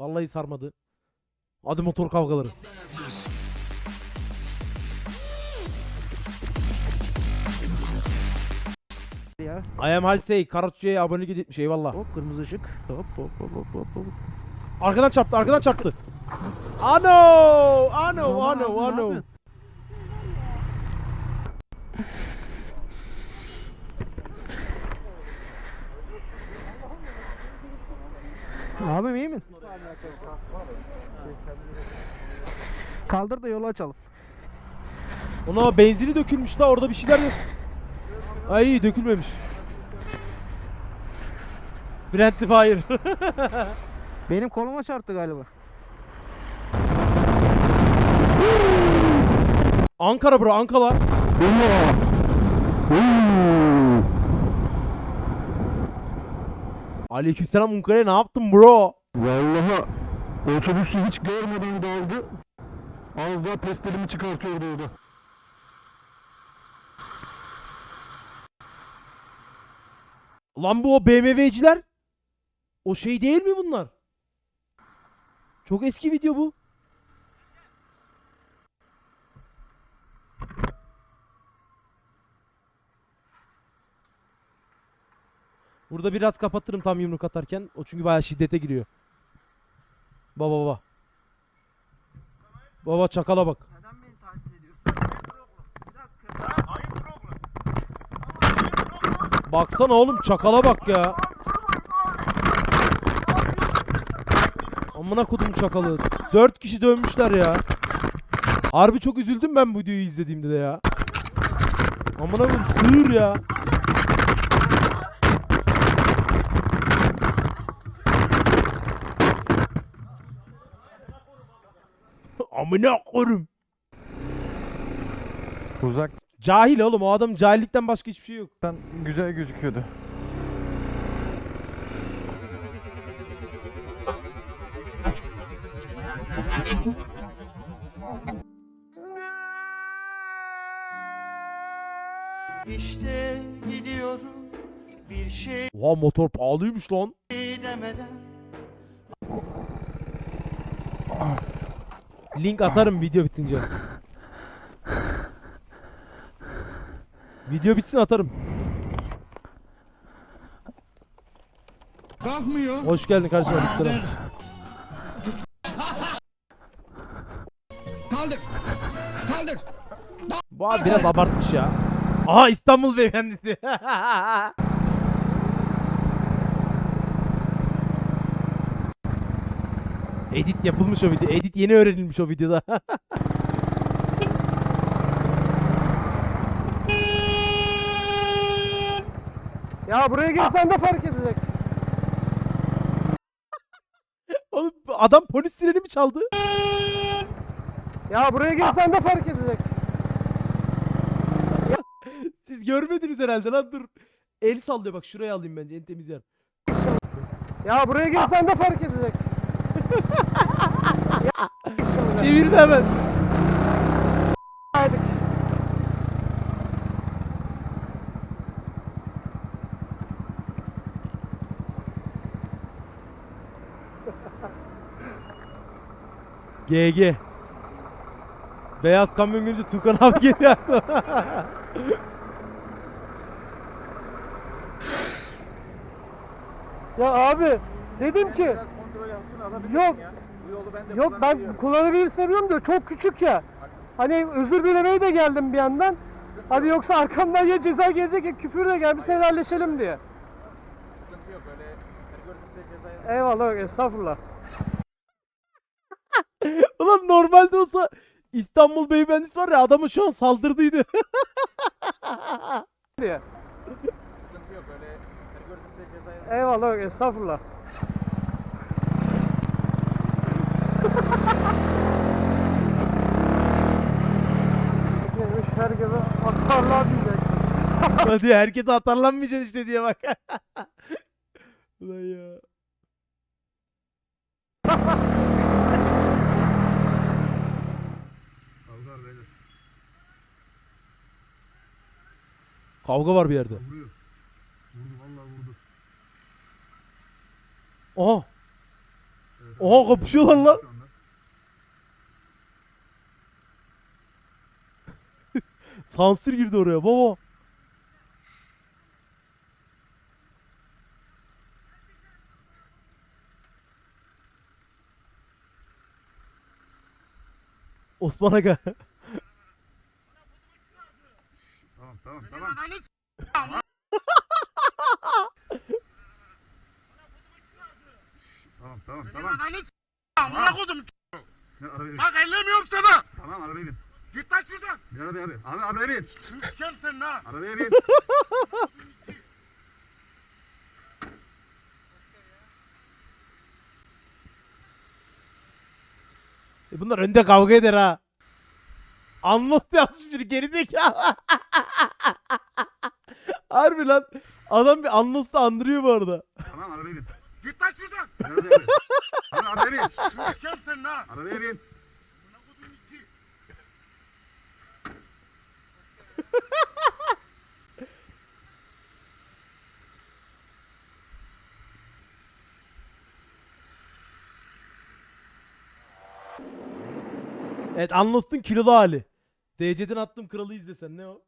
Vallahi sarmadı. Hadi motor kavgaları. ya. I am Halsey. Karatçı'ya abonelik etmiş. Eyvallah. Hop kırmızı ışık. Hop hop hop hop hop. hop. Arkadan çarptı. Arkadan çarptı. Ano! Ano! Ano! Ano! Abim iyi mi? Kaldır da yolu açalım. Ona benzini dökülmüş la orada bir şeyler yok. Ay iyi dökülmemiş. Friendly fire. Benim koluma çarptı galiba. Ankara bro Ankara. Aleykümselam Ankara ne yaptın bro? Vallahi otobüsü hiç görmeden daldı. Az daha pestilimi çıkartıyordu orada. Lan bu o BMW'ciler. O şey değil mi bunlar? Çok eski video bu. Burada biraz kapatırım tam yumruk atarken. O çünkü bayağı şiddete giriyor. Baba baba. Baba çakala bak. Baksana oğlum çakala bak ya. Amına kodum çakalı. Dört kişi dövmüşler ya. Harbi çok üzüldüm ben bu videoyu izlediğimde de ya. Amına koyayım sığır ya. Amına koyayım. Uzaktan Cahil oğlum o adam cahillikten başka hiçbir şey yok. güzel gözüküyordu. İşte gidiyorum bir şey Oha motor pahalıymış lan. demeden Link atarım video bitince. Video bitsin atarım. Kalkmıyor. Hoş geldin kardeşim. aleykümselam. Kaldır. Kaldır. Bu abi biraz abartmış ya. Aha İstanbul beyefendisi. Edit yapılmış o video. Edit yeni öğrenilmiş o videoda. Ya buraya gelsen de fark edecek. Oğlum adam polis sireni mi çaldı? Ya buraya gelsen de fark edecek. Siz görmediniz herhalde lan dur. El sallıyor bak şuraya alayım bence en temiz yer. Ya buraya gelsen de fark edecek. Çevirdi hemen. Haydi. GG. Beyaz kamyon görünce Tukan abi geliyor aklıma. Ya abi dedim ki yok yok ben kullanabilir seviyorum da çok küçük ya. Hani özür dilemeye de geldim bir yandan. Hadi yoksa arkamdan ya ceza gelecek ya küfür de gelmiş helalleşelim diye. Eyvallah estağfurullah. Ulan normalde olsa İstanbul beyefendisi var ya adamı şu an saldırdıydı. diye. Eyvallah estağfurullah. Herkese atarlar diyeceksin. Hadi herkese atarlanmayacaksın işte diye bak. Ulan ya. Kavga var bir yerde. Vuruyor. Vurdu vallahi vurdu. Aha. Evet Oha kapışıyorlar lan. Sansür girdi oraya baba. Osman Aga. Tamam tamam tamam. Tamam tamam tamam. Amına kodum. Bak ellemiyorum sana. Tamam arabaya bin. Git lan şuradan. Bin arabaya abi. Abi arabaya bin. Sikerim senin ha. Arabaya bin. E bunlar önde kavga eder ha. Anlat yazmış biri gerizekalı. Harbi lan. Adam bir Anlos'ta andırıyor bu arada. Tamam arabaya bin. Git lan şuradan. Bin arabaya bin. Abi arabaya bin. Sikerim senin ha. Arabaya bin. Amına kodum iki. Evet Anlos'un kilolu hali. DC'den attım kralı izlesen ne o?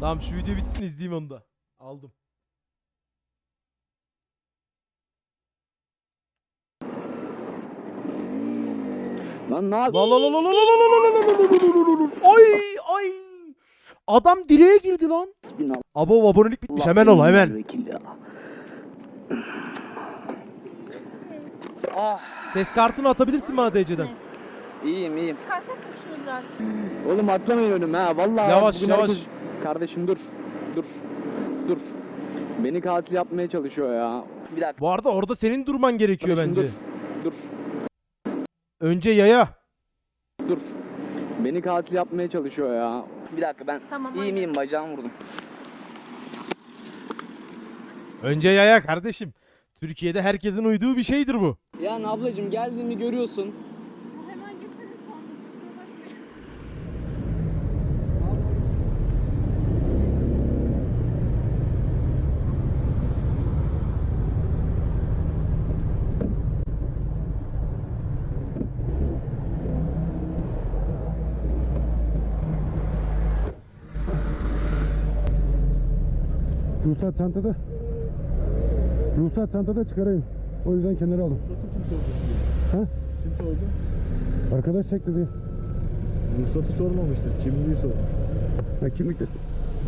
Tamam şu video bitsin izleyeyim onu da. Aldım. Lan ne yap? La la la la la la la la la la la la la la la. Ay ay. Adam direğe girdi lan. Abo abonelik bitmiş hemen ol hemen. Ah, Ses kartını atabilirsin bana DC'den. iyiyim iyiyim. Çıkarsak mı şunu biraz? Oğlum atlamayın önüme ha. Vallahi Yavaş, yavaş. Kardeşim dur. Dur. Dur. Beni katil yapmaya çalışıyor ya. Bir dakika. Bu arada orada senin durman gerekiyor kardeşim, bence. Dur. Önce yaya. Dur. Beni katil yapmaya çalışıyor ya. Bir dakika ben Tamam, iyiyim aynen. iyiyim bacağımı vurdum. Önce yaya kardeşim. Türkiye'de herkesin uyduğu bir şeydir bu. Yani ablacığım geldiğimi görüyorsun. Ruhsat çantada. Ruhsat çantada çıkarayım. O yüzden kenara aldım. Ha? Kim sordu? Arkadaş çek dedi. Ruhsatı sormamıştır. Kimliği sormuş. Ha kimlik de.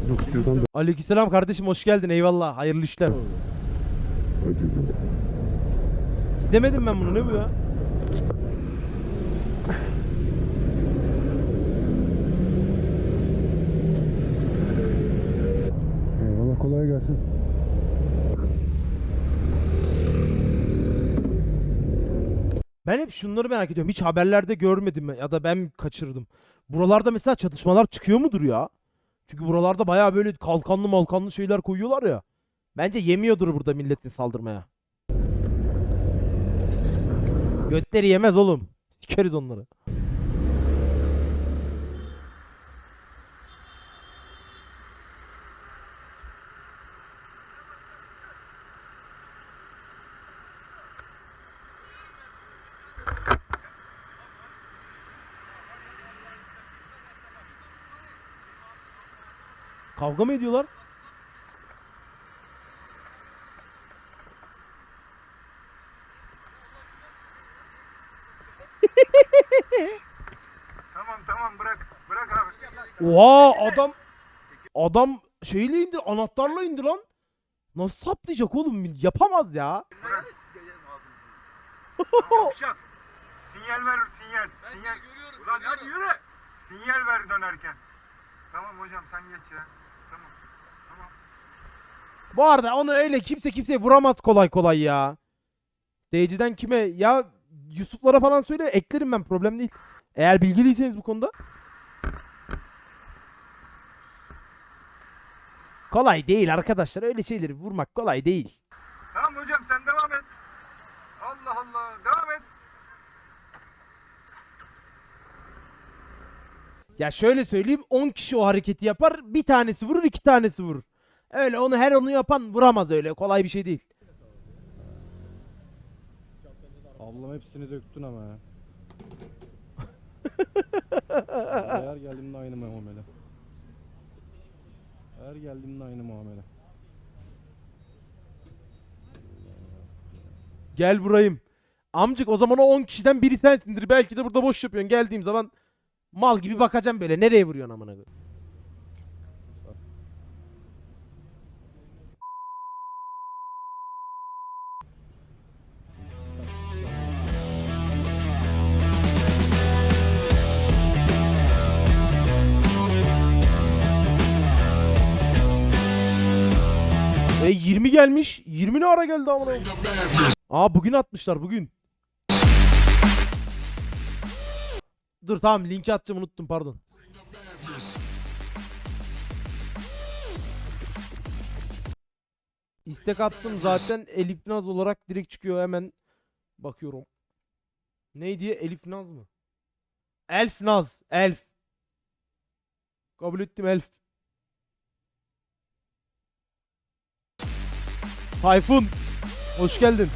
Dur şuradan da. Aleykümselam kardeşim hoş geldin eyvallah. Hayırlı işler. Demedim ben bunu ne bu ya? Eyvallah kolay gelsin. Ben hep şunları merak ediyorum. Hiç haberlerde görmedim ya da ben kaçırdım. Buralarda mesela çatışmalar çıkıyor mudur ya? Çünkü buralarda bayağı böyle kalkanlı malkanlı şeyler koyuyorlar ya. Bence yemiyordur burada milletin saldırmaya. Götleri yemez oğlum. Sikeriz onları. Kavga mı ediyorlar? Tamam tamam bırak. Bırak abi. Oha adam adam şeyle indi anahtarla indi lan. Nasıl saplayacak oğlum? Yapamaz ya. Yapacak. Sinyal ver sinyal. sinyal. Ulan hadi yürü. Sinyal ver dönerken. Tamam hocam sen geç ya. Bu arada onu öyle kimse kimseye vuramaz kolay kolay ya. DC'den kime? Ya Yusuf'lara falan söyle eklerim ben problem değil. Eğer bilgiliyseniz bu konuda. Kolay değil arkadaşlar öyle şeyleri vurmak kolay değil. Tamam hocam sen devam et. Allah Allah devam et. Ya şöyle söyleyeyim 10 kişi o hareketi yapar bir tanesi vurur iki tanesi vurur. Öyle onu her onu yapan vuramaz öyle. Kolay bir şey değil. Ablam hepsini döktün ama ya. Her geldiğimde aynı muamele. Her geldiğimde aynı muamele. Gel vurayım. Amcık o zaman o 10 kişiden biri sensindir. Belki de burada boş yapıyorsun. Geldiğim zaman mal gibi bakacağım böyle. Nereye vuruyorsun amına koyayım? 20 gelmiş. 20 ne ara geldi amına? Aa bugün atmışlar bugün. Dur tamam linki atacağım unuttum pardon. İstek attım zaten Elif Naz olarak direkt çıkıyor hemen bakıyorum. Ne diye Elif Naz mı? Elf Naz, Elf. Kabul ettim Elf. Tayfun, hoş geldin.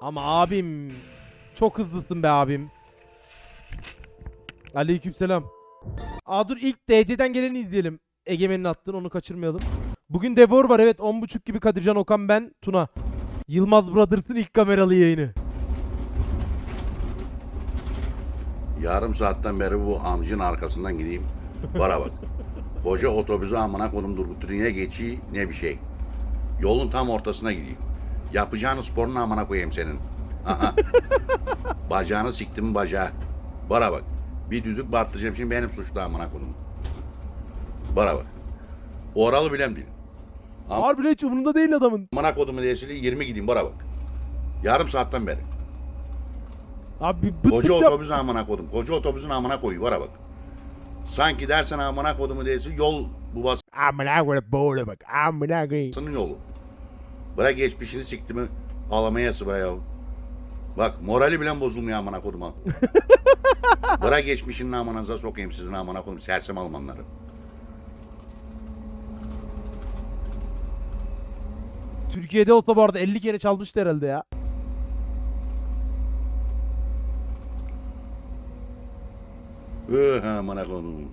Ama abim çok hızlısın be abim. Aleykümselam. Aa dur ilk DC'den geleni izleyelim. Egemen'in attığını onu kaçırmayalım. Bugün Devor var evet 10.30 gibi Kadircan Okan ben Tuna. Yılmaz Brothers'ın ilk kameralı yayını. Yarım saatten beri bu amcın arkasından gideyim. Bara bak. Koca otobüsü amına konum durgutu ne geçi ne bir şey. Yolun tam ortasına gideyim. Yapacağın sporun amına koyayım senin. Aha. Bacağını siktim bacağı. Bara bak. Bir düdük bartlayacağım şimdi benim suçlu amına konum. Bara bak. Oralı bilem değil. Harbi hiç umurunda değil adamın. Amına kodumun desili 20 gideyim bara bak. Yarım saatten beri. Abi bir bıt Koca bıt yap- otobüsün amına kodum. Koca otobüsün amına koyu bara bak. Sanki dersen amına kodumu değilsin yol bu basının Amına koyayım böyle bak. Amına koyayım. yolu. Bırak geçmişini sikti mi ağlamaya sıra ya. Bak morali bile bozulmuyor amına koduma. Bırak geçmişinin amanıza sokayım sizin amına kodum sersem Almanları. Türkiye'de olsa bu arada 50 kere çalmıştı herhalde ya. Üh amına kodum.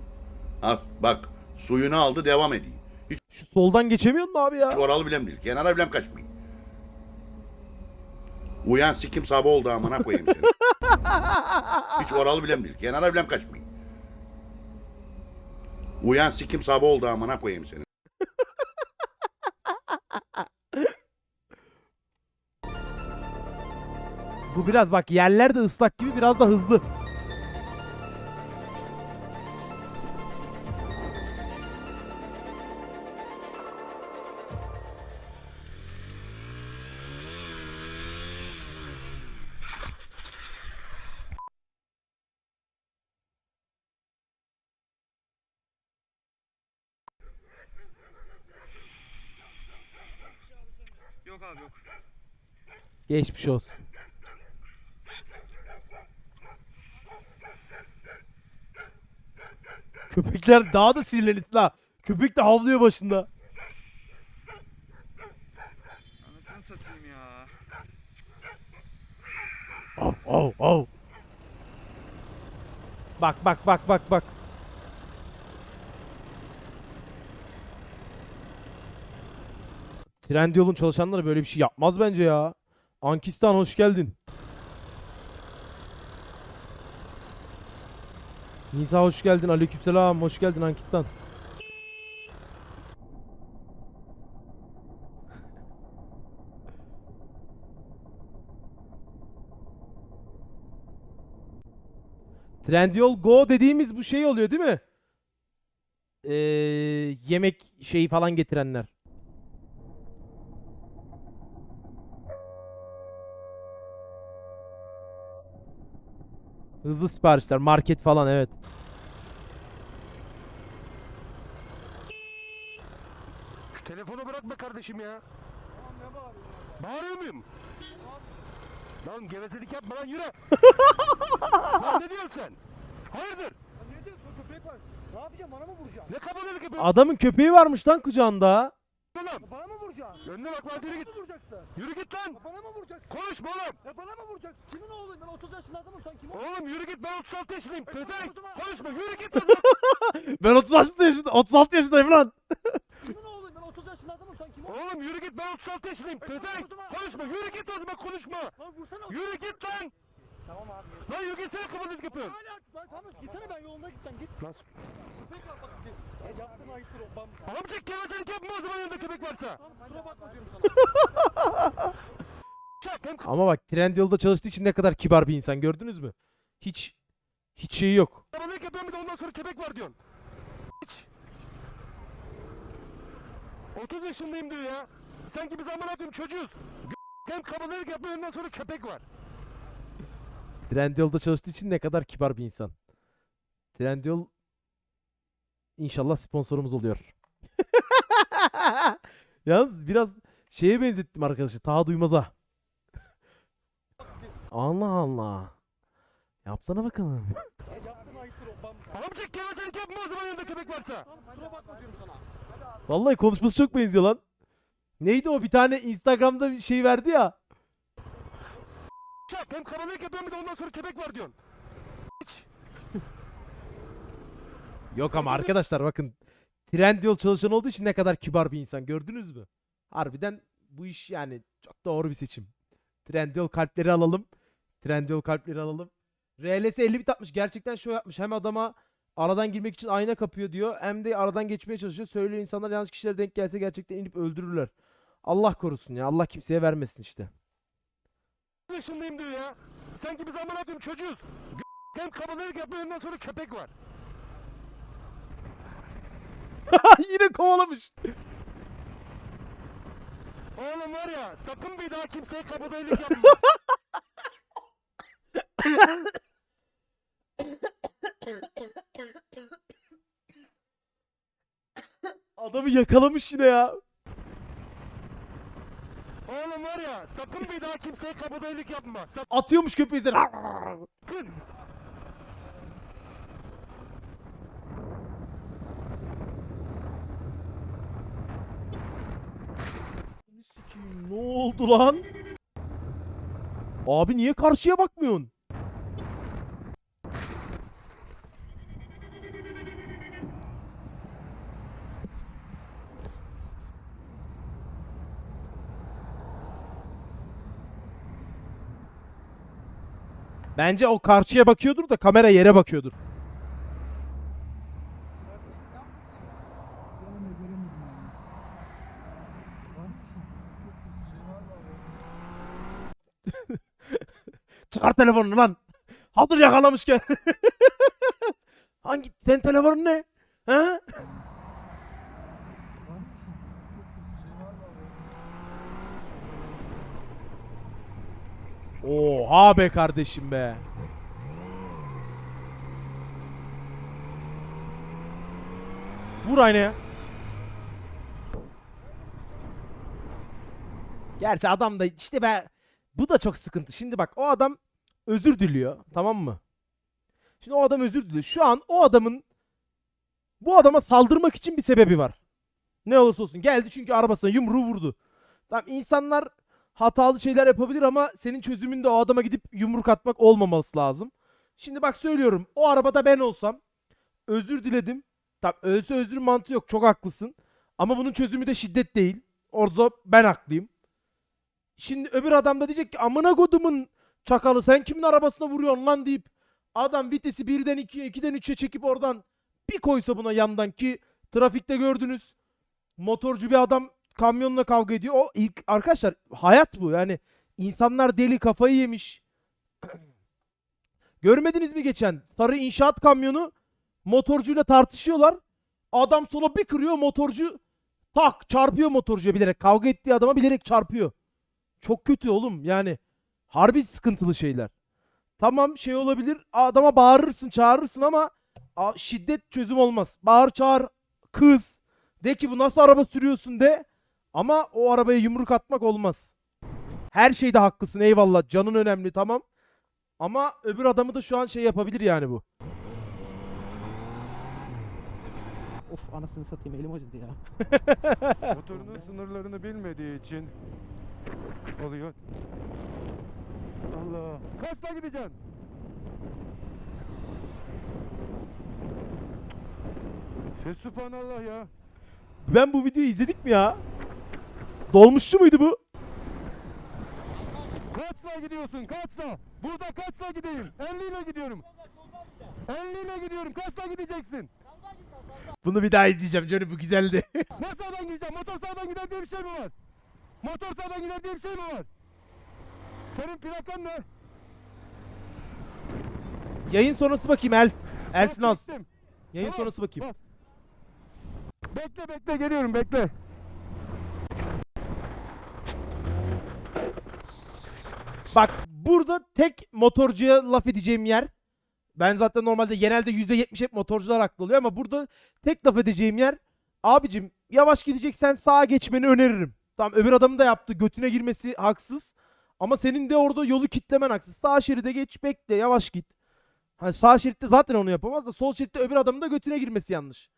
Ha, bak suyunu aldı devam edeyim. Hiç Şu soldan geçemiyor mu abi ya? oralı bilem değil. Kenara bilem kaçmayın. Uyan sikim sabah oldu amına koyayım seni. Hiç oralı bilem değil. Kenara bilem kaçmayın. Uyan sikim sabah oldu amına koyayım seni. Bu biraz bak yerler de ıslak gibi biraz da hızlı. Geçmiş olsun. Köpekler daha da sinirlenir la. Köpek de havlıyor başında. Anasını satayım ya. Av av av. Bak bak bak bak bak. Trendyol'un çalışanları böyle bir şey yapmaz bence ya. Ankistan hoş geldin. Nisa hoş geldin. Aleykümselam. Hoş geldin Ankistan. Trendyol Go dediğimiz bu şey oluyor değil mi? Ee, yemek şeyi falan getirenler. Hızlı siparişler, market falan evet. Bırakma kardeşim ya. Bağırıyor muyum? Lan gevezelik yapma lan yürü. lan ne diyorsun sen? Hayırdır? Ne diyorsun köpek var? Ne yapacağım bana mı vuracaksın? Ne kabalık yapıyorsun Adamın köpeği varmış lan kucağında. lan? Bana mı vuracaksın? Önüne bak lan yürü git. vuracaksın? Yürü git lan. bana mı vuracaksın? Konuşma oğlum. Ya bana mı vuracaksın? Kimin oğluyum ben 30 yaşında adamım sen kim Oğlum yürü git ben 36 yaşındayım. Pezevenk. Konuşma yürü git lan. Ben 36 yaşında 36 yaşındayım lan. Kimin oğluyum ben 30 yaşında adamım sen kim Oğlum yürü git ben 36 yaşındayım. Pezevenk. Konuşma yürü git o zaman konuşma. Lan vursana. Yürü git lan. Tamam abi. Lan yürü gitsene kafanızı yapıyorsun. Hala lan tamam gitsene ben yolunda gideceğim git. Lan. Köpek var bak. Ya yaptın ayıptır o bam. Amcık gevezelik yapma o zaman yanında köpek varsa. Tamam kusura bakma diyorum sana. Ama bak Trendyol'da çalıştığı için ne kadar kibar bir insan gördünüz mü? Hiç hiç şeyi yok. kabalık yapıyorum bir de ondan sonra köpek var diyorsun. 30 yaşındayım diyor ya. Sanki biz aman koyayım çocuğuz. Hem kabalık yapıyor ondan sonra köpek var. Trendyol'da çalıştığı için ne kadar kibar bir insan. Trendyol inşallah sponsorumuz oluyor. Yalnız biraz şeye benzettim arkadaşı. Taha Duymaz'a. Allah Allah. Yapsana bakalım. Amcık gevezelik yapma o zaman yanında köpek varsa. Kusura bakma diyorum sana. Vallahi konuşması çok benziyor lan. Neydi o bir tane Instagram'da bir şey verdi ya. Hem kabalık yapıyorum bir de ondan sonra köpek var diyorsun. Yok ama arkadaşlar bakın Trendyol çalışan olduğu için ne kadar kibar bir insan gördünüz mü? Harbiden bu iş yani çok doğru bir seçim. Trendyol kalpleri alalım. Trendyol kalpleri alalım. RLS 50 bit atmış. Gerçekten şov yapmış. Hem adama aradan girmek için ayna kapıyor diyor. Hem de aradan geçmeye çalışıyor. Söylüyor insanlar yanlış kişilere denk gelse gerçekten inip öldürürler. Allah korusun ya. Allah kimseye vermesin işte. yaşındayım diyor ya. Sanki biz aman koyayım çocuğuz. Hem kabalık yapıyor ondan sonra köpek var. Yine kovalamış. Oğlum var ya sakın bir daha kimseye kabadayılık yapma. Adamı yakalamış yine ya. Oğlum var ya sakın bir daha kimseye kabadayılık yapma. Atıyormuş köpeği. Sakın. Ne oldu lan? Abi niye karşıya bakmıyorsun? Bence o karşıya bakıyordur da kamera yere bakıyordur. Çıkar telefonunu lan. Hazır yakalamışken. Hangi sen telefonun ne? He? Oha be kardeşim be. Vur aynaya. Gerçi adam da işte be bu da çok sıkıntı. Şimdi bak o adam özür diliyor tamam mı? Şimdi o adam özür diliyor. Şu an o adamın bu adama saldırmak için bir sebebi var. Ne olursa olsun geldi çünkü arabasına yumruğu vurdu. Tamam insanlar hatalı şeyler yapabilir ama senin çözümün de o adama gidip yumruk atmak olmaması lazım. Şimdi bak söylüyorum o arabada ben olsam özür diledim. Tamam ölse özür mantığı yok çok haklısın. Ama bunun çözümü de şiddet değil. Orada ben haklıyım. Şimdi öbür adam da diyecek ki amına kodumun çakalı sen kimin arabasına vuruyorsun lan deyip adam vitesi birden 2'ye 2'den 3'e çekip oradan bir koysa buna yandan ki trafikte gördünüz motorcu bir adam kamyonla kavga ediyor. O ilk arkadaşlar hayat bu yani insanlar deli kafayı yemiş. Görmediniz mi geçen sarı inşaat kamyonu motorcuyla tartışıyorlar. Adam sola bir kırıyor motorcu tak çarpıyor motorcuya bilerek kavga ettiği adama bilerek çarpıyor. Çok kötü oğlum yani. Harbi sıkıntılı şeyler. Tamam şey olabilir. Adama bağırırsın, çağırırsın ama şiddet çözüm olmaz. Bağır çağır, kız. De ki bu nasıl araba sürüyorsun de. Ama o arabaya yumruk atmak olmaz. Her şeyde haklısın eyvallah. Canın önemli tamam. Ama öbür adamı da şu an şey yapabilir yani bu. Of anasını satayım elim acıdı ya. Motorunun sınırlarını bilmediği için oluyor. Allah. Kaçta gideceksin? Fesubhanallah ya. Ben bu videoyu izledik mi ya? Dolmuşçu muydu bu? Kaçla gidiyorsun kaçla? Burada kaçla gideyim? 50 ile gidiyorum. 50 ile gidiyorum. Kaçla gideceksin? Bunu bir daha izleyeceğim canım bu güzeldi. Ne sağdan gideceğim? Motor sağdan gider diye bir şey mi var? Motor sağdan gider diye bir şey mi var? Senin plakan ne? Yayın sonrası bakayım Elf. Elf Naz. Yayın sonrası bakayım. bak. Bekle bekle geliyorum bekle. Bak burada tek motorcuya laf edeceğim yer. Ben zaten normalde genelde %70 hep motorcular haklı oluyor ama burada tek laf edeceğim yer. Abicim yavaş gideceksen sağa geçmeni öneririm. Tamam öbür adamın da yaptı. Götüne girmesi haksız. Ama senin de orada yolu kitlemen haksız. Sağ şeride geç bekle yavaş git. Hani sağ şeritte zaten onu yapamaz da sol şeritte öbür adamın da götüne girmesi yanlış.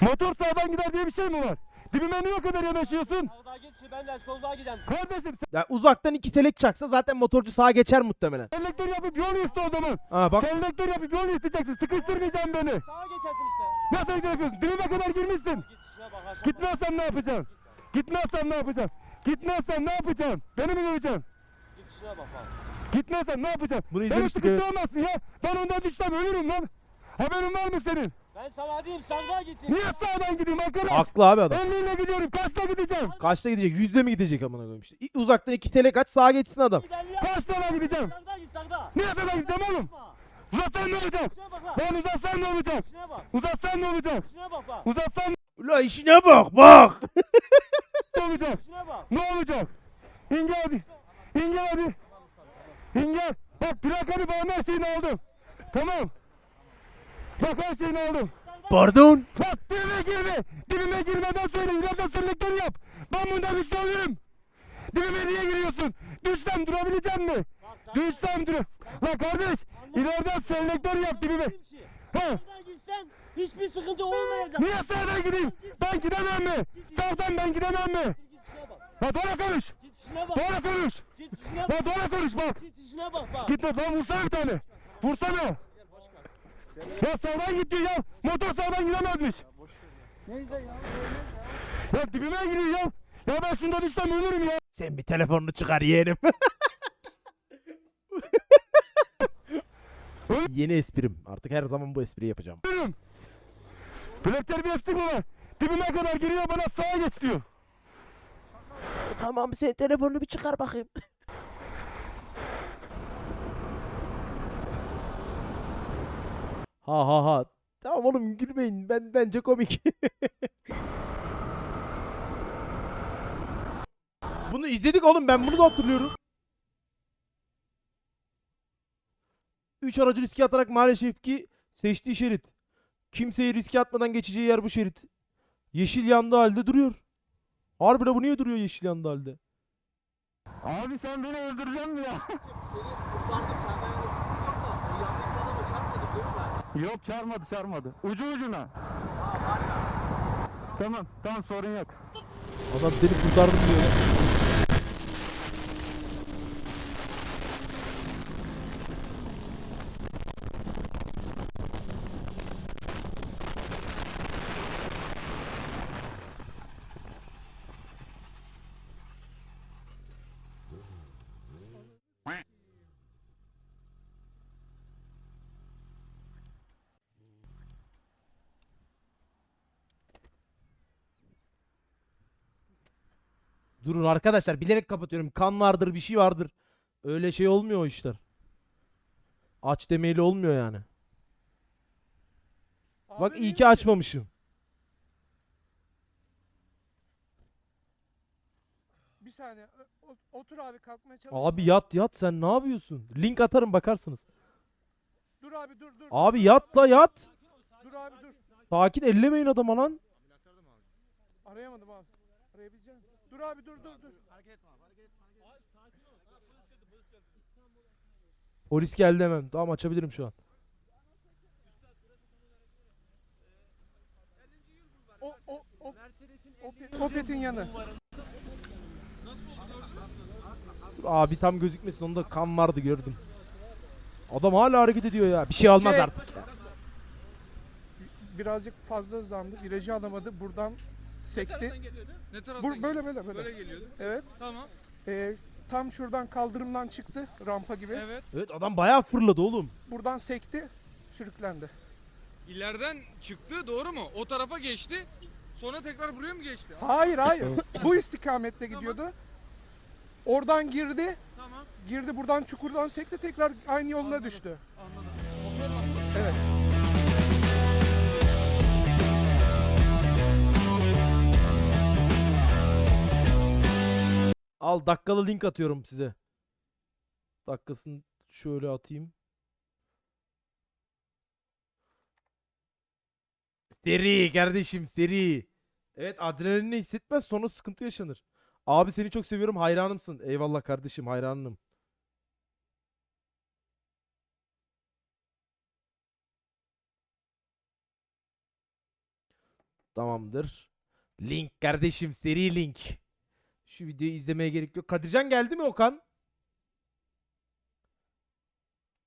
Motor sağdan gider diye bir şey mi var? Dibime niye o kadar yanaşıyorsun? Sağdan git ki benden soldan gidem. Kardeşim Yani uzaktan iki telek çaksa zaten motorcu sağa geçer muhtemelen. selektör yapıp yol iste o zaman. Ha bak Selektör yapıp yol isteyeceksin. Sıkıştırmayacaksın beni. Sağa geçersin işte. Nasıl yapıyorsun? Dibime kadar girmişsin. Git işine bak aşağı. Gitmezsen ne yapacaksın? Gitmezsen ne yapacaksın? Gitmezsen ne yapacaksın? Beni mi göreceksin? Git işine bak bak. Gitmezsen ne yapacaksın? Bunu Beni izlemiştik, evet. sıkıştıramazsın ya. Ben ondan düşsem ölürüm lan. Haberin var mı senin? Ben sana diyeyim sağdan gittin. Niye sağdan gideyim arkadaş? haklı abi adam. 50 ile gidiyorum. Kaçta gideceğim? Kaçta gidecek? Yüzde mi gidecek amına koyayım işte. Uzaktan iki telek aç sağa geçsin adam. Kaçta gideceğim? Sağdan git sağdan. Niye sağdan gideceğim oğlum? Uzatsan ne olacak? Ben uzatsan ne olacak? Uzatsan ne olacak? İşine bak bak. Uzatsan Ula işine bak bak. ne olacak? Ne olacak? İnge hadi. İnge hadi. İnge. Bak plakanı her şeyini aldım. Tamam. Bak her şeyini aldım. Pardon. Bak dibime girme. Dibime girmeden söyle. İleride sürülükleri yap. Ben bundan üstünlüğüm. Dibime niye giriyorsun? Düşsem durabilecek mi? Düşsem dur. La kardeş. İleriden selektör yap dibime. Ha. Gitsen hiçbir sıkıntı olmayacak. Niye sağdan gideyim? Ben gidemem mi? Sağdan ben gidemem mi? La doğru konuş. Doğru konuş. La doğru konuş bak. Git işine bak bak. Gitme lan vursana bir tane. Vursana. Ya sağdan git diyor ya. Motor sağdan gidemezmiş. Neyse ya. Ya dibime giriyor ya. Ya ben şundan düşsem ölürüm ya. Sen bir telefonunu çıkar yeğenim. Yeni esprim. Artık her zaman bu espriyi yapacağım. Ölürüm. Böyle terbiyesizlik mi var? Dibime kadar giriyor bana sağa geç diyor. Tamam sen telefonunu bir çıkar bakayım. Ha ha ha. Tamam oğlum gülmeyin. Ben bence komik. bunu izledik oğlum ben bunu da hatırlıyorum. 3 aracı riske atarak maalesef ki seçtiği şerit. Kimseyi riske atmadan geçeceği yer bu şerit. Yeşil yandığı halde duruyor. Harbiden bu niye duruyor yeşil yandığı halde? Abi sen beni öldüreceksin mi ya? Yok çarpmadı çarpmadı. Ucu ucuna. Tamam tamam sorun yok. Adam seni kurtardım diyor. Durun arkadaşlar bilerek kapatıyorum. Kan vardır bir şey vardır. Öyle şey olmuyor o işler. Aç demeyle olmuyor yani. Bak iyi ki açmamışım. Bir saniye. O- Otur abi kalkmaya çalış. Abi yat yat sen ne yapıyorsun? Link atarım bakarsınız. Dur abi dur dur. Abi yat la yat. Dur abi dur. Sakin ellemeyin adama lan. Arayamadım abi. Arayabileceğim. Dur abi dur dur dur. Polis geldi hemen. Tamam açabilirim şu an. O o o Opet- Opet'in yanı. Dur abi tam gözükmesin onda kan vardı gördüm. Adam hala hareket ediyor ya. Bir şey almaz Şey- artık ya. Birazcık fazla hızlandı. Virajı alamadı. Buradan sekti. Ne taraftan Bu böyle böyle böyle. Böyle geliyordu. Evet. Tamam. Ee, tam şuradan kaldırımdan çıktı rampa gibi. Evet. Evet adam bayağı fırladı oğlum. Buradan sekti. Sürüklendi. İleriden çıktı doğru mu? O tarafa geçti. Sonra tekrar buraya mı geçti? Hayır hayır. Bu istikamette gidiyordu. Oradan girdi. Tamam. Girdi buradan çukurdan sekti tekrar aynı yoluna Anladım. düştü. Anladım. Evet. Al dakikalı link atıyorum size. Dakikasını şöyle atayım. Seri kardeşim seri. Evet adrenalini hissetmez sonra sıkıntı yaşanır. Abi seni çok seviyorum hayranımsın. Eyvallah kardeşim hayranım. Tamamdır. Link kardeşim seri link. Şu videoyu izlemeye gerek yok. Kadircan geldi mi Okan?